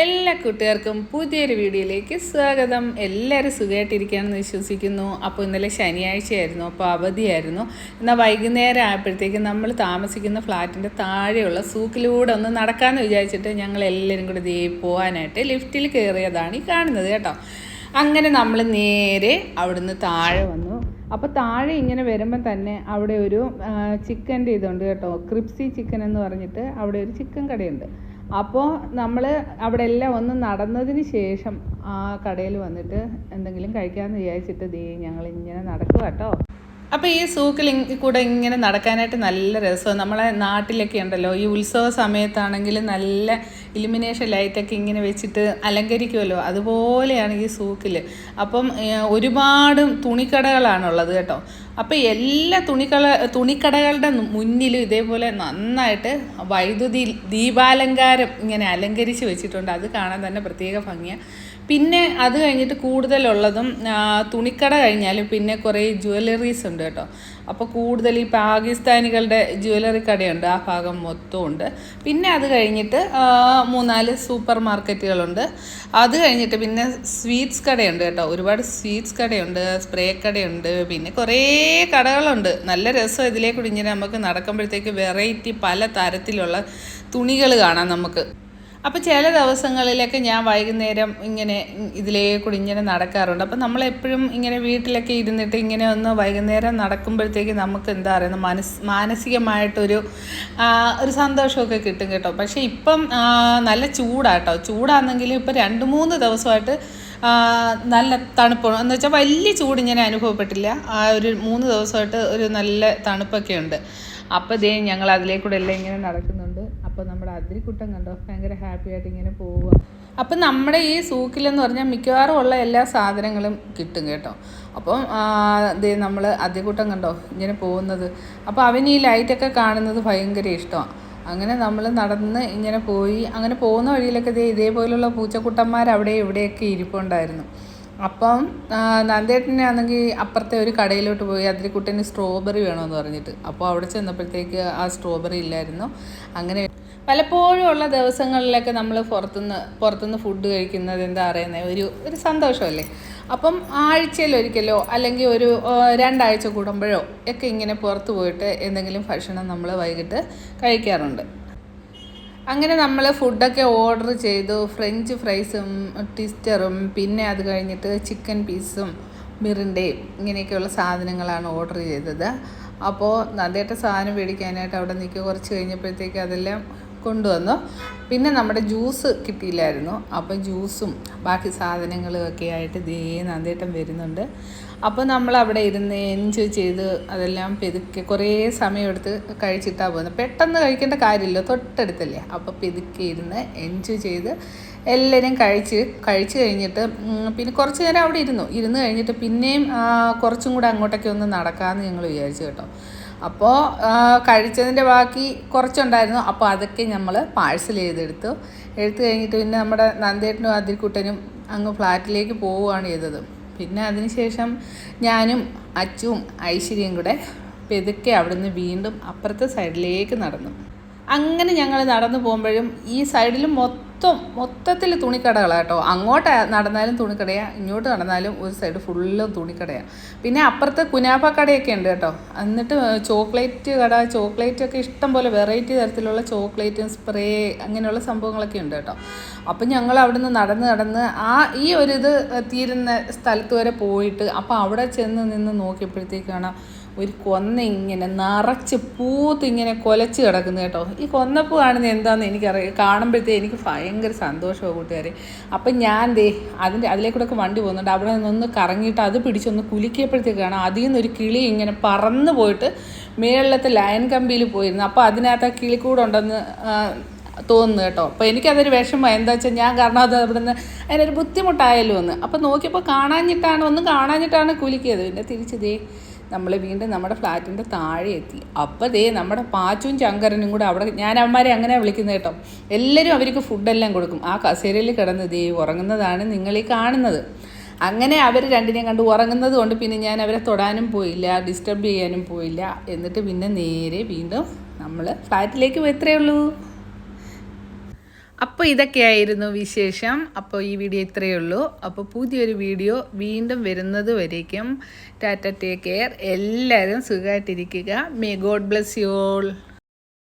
എല്ലാ കൂട്ടുകാർക്കും പുതിയൊരു വീഡിയോയിലേക്ക് സ്വാഗതം. എല്ലാവരും സുഖമായിട്ടിരിക്കുകയാണെന്ന് വിശ്വസിക്കുന്നു. അപ്പോൾ ഇന്നലെ ശനിയാഴ്ചയായിരുന്നു അപ്പോൾ അവധിയായിരുന്നു. എന്നാൽ വൈകുന്നേരം ആയപ്പോഴത്തേക്ക് നമ്മൾ താമസിക്കുന്ന ഫ്ലാറ്റിന്റെ താഴെയുള്ള സൂക്കിലൂടെ ഒന്ന് നടക്കാമെന്ന് വിചാരിച്ചിട്ട് ഞങ്ങൾ എല്ലാവരും കൂടെ ദേ പോകാനായിട്ട് ലിഫ്റ്റിൽ കയറിയതാണ് ഈ കാണുന്നത് കേട്ടോ. അങ്ങനെ നമ്മൾ നേരെ അവിടുന്ന് താഴെ വന്നു. അപ്പോൾ താഴെ ഇങ്ങനെ വരുമ്പം തന്നെ അവിടെ ഒരു ചിക്കന്റെ ഇതുണ്ട് കേട്ടോ. ക്രിപ്സി ചിക്കൻ എന്ന് പറഞ്ഞിട്ട് അവിടെ ഒരു ചിക്കൻ കടയുണ്ട്. അപ്പോൾ നമ്മൾ അവിടെ എല്ലാം ഒന്ന് നടന്നതിന് ശേഷം ആ കടയിൽ വന്നിട്ട് എന്തെങ്കിലും കഴിക്കാമെന്ന് വിചാരിച്ചിട്ട് ദേ ഞങ്ങൾ ഇങ്ങനെ നടക്കുക കേട്ടോ അപ്പോൾ ഈ സൂക്കിൽ കൂടെ ഇങ്ങനെ നടക്കാനായിട്ട് നല്ല രസമാണ് നമ്മളെ നാട്ടിലൊക്കെ ഉണ്ടല്ലോ ഈ ഉത്സവ സമയത്താണെങ്കിൽ നല്ല ഇലുമിനേഷൻ ലൈറ്റൊക്കെ ഇങ്ങനെ വെച്ചിട്ട് അലങ്കരിക്കുമല്ലോ അതുപോലെയാണ് ഈ സൂക്കിൽ അപ്പം ഒരുപാട് തുണിക്കടകളാണുള്ളത് കേട്ടോ. അപ്പോൾ എല്ലാ തുണിക്കട തുണിക്കടകളുടെ മുന്നിലും ഇതേപോലെ നന്നായിട്ട് വൈദ്യുതി ദീപാലങ്കാരം ഇങ്ങനെ അലങ്കരിച്ച് വെച്ചിട്ടുണ്ട്. അത് കാണാൻ തന്നെ പ്രത്യേക ഭംഗിയാണ് പിന്നെ അത് കഴിഞ്ഞിട്ട് കൂടുതലുള്ളതും തുണിക്കട കഴിഞ്ഞാൽ പിന്നെ കുറേ ജ്വല്ലറീസ് ഉണ്ട് കേട്ടോ. അപ്പോൾ കൂടുതൽ ഈ പാകിസ്ഥാനികളുടെ ജ്വല്ലറി കടയുണ്ട് ആ ഭാഗം മൊത്തം ഉണ്ട്. പിന്നെ അത് കഴിഞ്ഞിട്ട് മൂന്നാൽ സൂപ്പർ മാർക്കറ്റുകളുണ്ട് അത് കഴിഞ്ഞിട്ട് പിന്നെ സ്വീറ്റ്സ് കടയുണ്ട് കേട്ടോ. ഒരുപാട് സ്വീറ്റ്സ് കടയുണ്ട് സ്പ്രേ കടയുണ്ട് പിന്നെ കുറേ കടകളുണ്ട്. നല്ല രസം ഇതിലേ കൂടി ഇങ്ങനെ നമുക്ക് നടക്കുമ്പോഴത്തേക്ക് വെറൈറ്റി പല തരത്തിലുള്ള തുണികൾ കാണാം നമുക്ക്. അപ്പോൾ ചില ദിവസങ്ങളിലൊക്കെ ഞാൻ വൈകുന്നേരം ഇങ്ങനെ ഇതിലേ കൂടി ഇങ്ങനെ നടക്കാറുണ്ട്. അപ്പോൾ നമ്മളെപ്പോഴും ഇങ്ങനെ വീട്ടിലൊക്കെ ഇരുന്നിട്ട് ഇങ്ങനെ ഒന്ന് വൈകുന്നേരം നടക്കുമ്പോഴത്തേക്ക് നമുക്ക് എന്താ പറയുന്നത് മനസ് മാനസികമായിട്ടൊരു ഒരു സന്തോഷമൊക്കെ കിട്ടും കേട്ടോ. പക്ഷേ ഇപ്പം നല്ല ചൂടാട്ടോ. ചൂടാണെങ്കിലും ഇപ്പം രണ്ട് മൂന്ന് ദിവസമായിട്ട് നല്ല തണുപ്പ്. എന്ന് വെച്ചാൽ വലിയ ചൂട് ഞാൻ അനുഭവപ്പെട്ടില്ല. ആ ഒരു മൂന്ന് ദിവസമായിട്ട് ഒരു നല്ല തണുപ്പൊക്കെ ഉണ്ട്. അപ്പോൾ ദേ ഞങ്ങൾ അതിലേക്കൂടെ എല്ലാം ഇങ്ങനെ നടക്കുന്നുണ്ട്. അപ്പോൾ നമ്മുടെ അതിരിക്കുട്ടം കണ്ടോ? ഭയങ്കര ഹാപ്പി ആയിട്ട് ഇങ്ങനെ പോവുക അപ്പം നമ്മുടെ ഈ സൂക്കിലെന്ന് പറഞ്ഞാൽ മിക്കവാറും ഉള്ള എല്ലാ സാധനങ്ങളും കിട്ടും കേട്ടോ. അപ്പം ദേ നമ്മൾ അതികൂട്ടം കണ്ടോ? ഇങ്ങനെ പോകുന്നത്. അപ്പോൾ അവൻ ഈ ലൈറ്റൊക്കെ കാണുന്നത് ഭയങ്കര ഇഷ്ടമാണ് അങ്ങനെ നമ്മൾ നടന്ന് ഇങ്ങനെ പോയി. അങ്ങനെ പോകുന്ന വഴിയിലൊക്കെ ഇതേ ഇതേപോലുള്ള പൂച്ചക്കുട്ടന്മാർ അവിടെ ഇവിടെയൊക്കെ ഇരിപ്പുണ്ടായിരുന്നു. അപ്പം നന്ദേട്ടനെ നന്ദേട്ടനാണെങ്കിൽ അപ്പുറത്തെ ഒരു കടയിലോട്ട് പോയി അതിൽ കുട്ടീന് സ്ട്രോബെറി വേണമെന്ന് പറഞ്ഞിട്ട്. അപ്പോൾ അവിടെ ചെന്നപ്പോഴത്തേക്ക് ആ സ്ട്രോബെറി ഇല്ലായിരുന്നു. അങ്ങനെ പലപ്പോഴും ഉള്ള ദിവസങ്ങളിലൊക്കെ നമ്മൾ പുറത്തുനിന്ന് പുറത്തുനിന്ന് ഫുഡ് കഴിക്കുന്നത് എന്താ പറയുന്നത് ഒരു ഒരു സന്തോഷമല്ലേ? അപ്പം ആഴ്ചയിൽ ഒരിക്കലോ അല്ലെങ്കിൽ ഒരു രണ്ടാഴ്ച കൂടുമ്പോഴോ ഒക്കെ ഇങ്ങനെ പുറത്ത് പോയിട്ട് എന്തെങ്കിലും ഭക്ഷണം നമ്മൾ വൈകിട്ട് കഴിക്കാറുണ്ട്. അങ്ങനെ നമ്മൾ ഫുഡൊക്കെ ഓർഡർ ചെയ്തു. ഫ്രഞ്ച് ഫ്രൈസും ട്വിസ്റ്ററും പിന്നെ അത് കഴിഞ്ഞിട്ട് ചിക്കൻ പീസും മിറിന്റെയും ഇങ്ങനെയൊക്കെയുള്ള സാധനങ്ങളാണ് ഓർഡർ ചെയ്തത്. അപ്പോൾ നന്നായിട്ട് സാധനം മേടിക്കാനായിട്ട് അവിടെ നിൽക്കുക. കുറച്ച് കഴിഞ്ഞപ്പോഴത്തേക്ക് അതെല്ലാം കൊണ്ടുവന്നു. പിന്നെ നമ്മുടെ ജ്യൂസ് കിട്ടിയില്ലായിരുന്നു. അപ്പോൾ ജ്യൂസും ബാക്കി സാധനങ്ങളും ഒക്കെ ആയിട്ട് ദേ നന്ദേട്ടം വരുന്നുണ്ട്. അപ്പോൾ നമ്മൾ അവിടെ ഇരുന്ന് എൻജോയ് ചെയ്ത് അതെല്ലാം പെതുക്കെ കുറേ സമയമെടുത്ത് കഴിച്ചിട്ടാണ് പോകുന്നത്. പെട്ടെന്ന് കഴിക്കേണ്ട കാര്യമില്ല. തൊട്ടടുത്തല്ലേ. അപ്പോൾ പെതുക്കെ ഇരുന്ന് എൻജോയ് ചെയ്ത് എല്ലാവരും കഴിച്ച് കഴിച്ച് കഴിഞ്ഞിട്ട് പിന്നെ കുറച്ച് നേരം അവിടെ ഇരുന്നു. ഇരുന്ന് കഴിഞ്ഞിട്ട് പിന്നെയും കുറച്ചും കൂടെ അങ്ങോട്ടൊക്കെ ഒന്ന് നടക്കാമെന്ന് ഞങ്ങൾ വിചാരിച്ചു കേട്ടോ. അപ്പോൾ കഴിച്ചതിന്റെ ബാക്കി കുറച്ചുണ്ടായിരുന്നു. അപ്പോൾ അതൊക്കെ നമ്മൾ പാഴ്സൽ ചെയ്തെടുത്തു. എടുത്തു കഴിഞ്ഞിട്ട് പിന്നെ നമ്മുടെ നന്ദേട്ടനും അതിൽക്കുട്ടനും അങ്ങ് ഫ്ലാറ്റിലേക്ക് പോവുകയാണ് ചെയ്തത്. പിന്നെ അതിനുശേഷം ഞാനും അച്ചുവും ഐശ്വര്യയും കൂടെ പെതുക്കെ അവിടുന്ന് വീണ്ടും അപ്പുറത്തെ സൈഡിലേക്ക് നടന്നു. അങ്ങനെ ഞങ്ങൾ നടന്നു പോകുമ്പോഴും ഈ സൈഡിൽ മൊത്തം മൊത്തത്തിൽ തുണിക്കടകളാണ് കേട്ടോ. അങ്ങോട്ട് നടന്നാലും തുണിക്കടയാണ് ഇങ്ങോട്ട് നടന്നാലും ഒരു സൈഡ് ഫുള്ളും തുണിക്കടയാണ് പിന്നെ അപ്പുറത്ത് കുനാപ്പ കടയൊക്കെ ഉണ്ട് കേട്ടോ. എന്നിട്ട് ചോക്ലേറ്റ് കട ചോക്ലേറ്റ് ഒക്കെ ഇഷ്ടം പോലെ വെറൈറ്റി തരത്തിലുള്ള ചോക്ലേറ്റും സ്പ്രേ അങ്ങനെയുള്ള സംഭവങ്ങളൊക്കെ ഉണ്ട് കേട്ടോ. അപ്പം ഞങ്ങൾ അവിടുന്ന് നടന്ന് നടന്ന് ആ ഈ ഒരു ഇത് തീരുന്ന സ്ഥലത്ത് വരെ പോയിട്ട് അപ്പോൾ അവിടെ ചെന്ന് നിന്ന് നോക്കിയപ്പോഴത്തേക്കാണ് ഒരു കൊന്ന ഇങ്ങനെ നിറച്ച് പൂത്ത് ഇങ്ങനെ കൊലച്ച് കിടക്കുന്നു കേട്ടോ. ഈ കൊന്നപ്പൂ കാണുന്നത് എന്താണെന്ന് എനിക്കറിയാം കാണുമ്പോഴത്തേ എനിക്ക് ഭയങ്കര സന്തോഷമാണ് കൂട്ടുകാരെ. അപ്പം ഞാൻ ദേ അതിന്റെ അതിലേക്കൂടെ വണ്ടി പോകുന്നുണ്ട്. അവിടെ നിന്നൊന്ന് കറങ്ങിയിട്ട് അത് പിടിച്ചൊന്ന് കുലിക്കിയപ്പോഴത്തേക്കാണ് അതിൽ നിന്നൊരു കിളി ഇങ്ങനെ പറന്ന് പോയിട്ട് മേളിലത്തെ ലയൻ കമ്പിയിൽ പോയിരുന്നു. അപ്പോൾ അതിനകത്ത് ആ കിളിക്കൂടെ ഉണ്ടെന്ന് തോന്നുന്നു കേട്ടോ. അപ്പോൾ എനിക്കതൊരു വിഷമം. എന്താ വെച്ചാൽ ഞാൻ കാരണം അത് അവിടെ നിന്ന് അതിനൊരു ബുദ്ധിമുട്ടായാലും ഒന്ന് അപ്പോൾ നോക്കിയപ്പോൾ കാണാഞ്ഞിട്ടാണ് ഒന്നും കാണാഞ്ഞിട്ടാണ് കുലിക്കിയത്. പിന്നെ തിരിച്ചതേ നമ്മൾ വീണ്ടും നമ്മുടെ ഫ്ലാറ്റിന്റെ താഴെ എത്തി. അപ്പോൾ ദേ നമ്മുടെ പാച്ചും ചങ്കരനും കൂടെ അവിടെ ഞാൻ അവന്മാരെ അങ്ങനെ വിളിക്കുന്നത് കേട്ടോ. എല്ലാവരും അവർക്ക് ഫുഡെല്ലാം കൊടുക്കും. ആ കസേരയിൽ കിടന്ന് ദേ ഉറങ്ങുന്നതാണ് നിങ്ങൾ ഈ കാണുന്നത്. അങ്ങനെ അവർ രണ്ടിനെയും കണ്ട് ഉറങ്ങുന്നത് കൊണ്ട് പിന്നെ ഞാൻ അവരെ തൊടാനും പോയില്ല ഡിസ്റ്റർബ് ചെയ്യാനും പോയില്ല. എന്നിട്ട് പിന്നെ നേരെ വീണ്ടും നമ്മൾ ഫ്ലാറ്റിലേക്ക് പോയി. ഉള്ളൂ. അപ്പോൾ ഇതൊക്കെയായിരുന്നു വിശേഷം. അപ്പോൾ ഈ വീഡിയോ ഇത്രയേ ഉള്ളൂ. അപ്പോൾ പുതിയൊരു വീഡിയോ വീണ്ടും വരുന്നത് വരേക്കും. Tata take care. എല്ലാവരും സുഖമായിട്ടിരിക്കുക. May God bless you all